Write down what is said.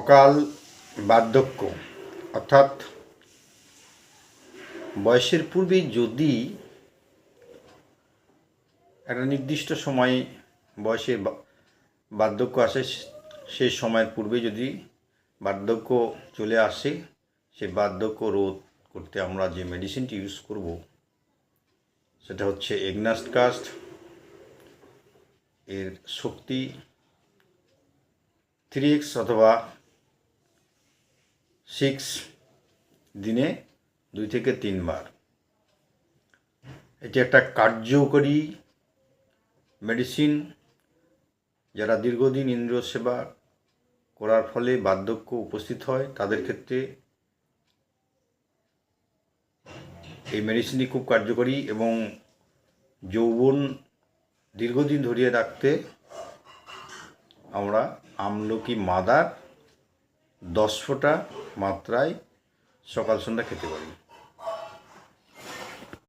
অকাল বার্ধক্য। অর্থাৎ বয়সের পূর্বে যদি একটা নির্দিষ্ট সময়ে বয়সে বার্ধক্য আসে সেই সময়ের পূর্বে যদি বার্ধক্য চলে আসে, সে বার্ধক্য রোধ করতে আমরা যে মেডিসিনটি ইউজ করব, সেটা হচ্ছে এগনাস্ট কাস্ট, এর শক্তি থ্রি এক্স অথবা সিক্স দিনে দুই থেকে তিনবার। এটি একটা কার্যকরী মেডিসিন যারা দীর্ঘদিন ইন্দ্রিয় সেবা করার ফলে বার্ধক্য উপস্থিত হয়, তাদের ক্ষেত্রে এই মেডিসিনটি খুব কার্যকরী এবং যৌবন দীর্ঘদিন ধরিয়ে রাখতে আমরা আমলকি মাদার দশ ফোঁটা মাত্রায় সকাল সন্ধ্যা খেতে পারি।